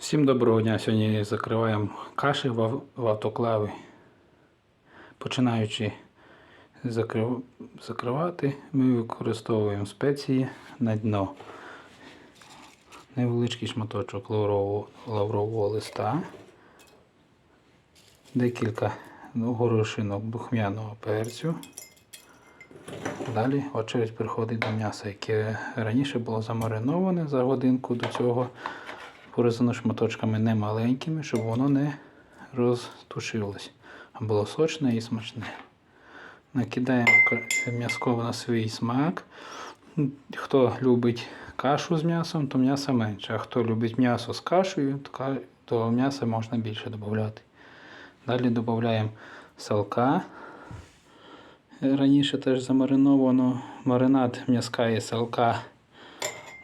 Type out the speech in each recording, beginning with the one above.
Всім доброго дня. Сьогодні закриваємо каші в ав- автоклави. Починаючи закрив- закривати, ми використовуємо спеції на дно. Невеличкий шматочок лаврового, листа, декілька ну, горошинок духмяного перцю. Далі очередь приходить до м'яса, яке раніше було замариноване за годинку до цього порізано шматочками не маленькими, щоб воно не розтушилось, а було сочне і смачне. Накидаємо ка- м'язко на свій смак. Хто любить кашу з м'ясом, то м'яса менше. А хто любить м'ясо з кашею, то ка- то м'яса можна більше додати. Далі додаємо салка. Раніше теж замариновано маринад м'язка і салка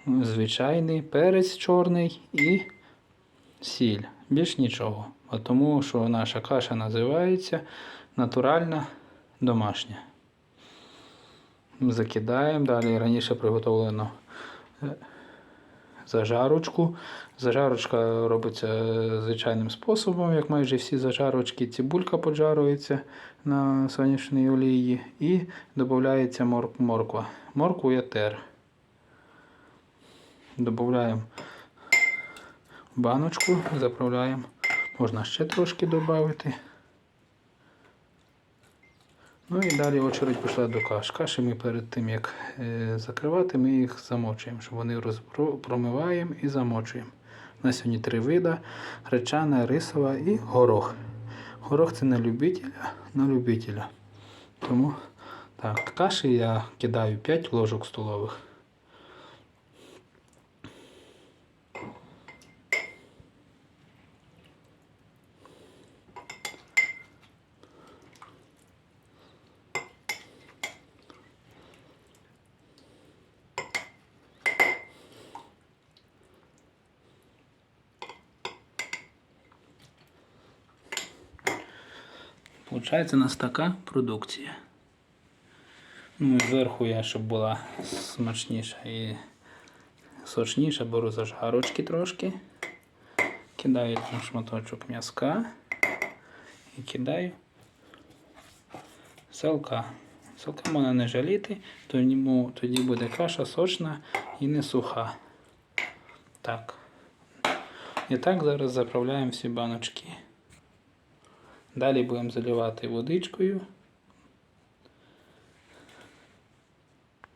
звичайний перець чорний і сіль. Більш нічого. А тому що наша каша називається натуральна домашня. Закидаємо. Далі раніше приготовлено е, зажарочку. Зажарочка робиться звичайним способом, як майже всі зажарочки. Цибулька поджарується на сонячній олії і додається мор- морква. Моркву я тер. Додаємо баночку, заправляємо. Можна ще трошки додати. Ну і далі очередь пішла до каш. Каші ми перед тим, як е, закривати, ми їх замочуємо, щоб вони промиваємо і замочуємо. На сьогодні три вида: гречана, рисова і горох. Горох це на любителя, на любителя. Тому так, каші я кидаю 5 ложок столових. Получається у нас така продукція. Ну, і зверху я, щоб була смачніша і сочніша, беру зажарочки трошки. Кидаю там шматочок м'язка і кидаю селка. Селка можна не жаліти, тоді буде каша сочна і не суха. Так. І так зараз заправляємо всі баночки. Далі будемо заливати водичкою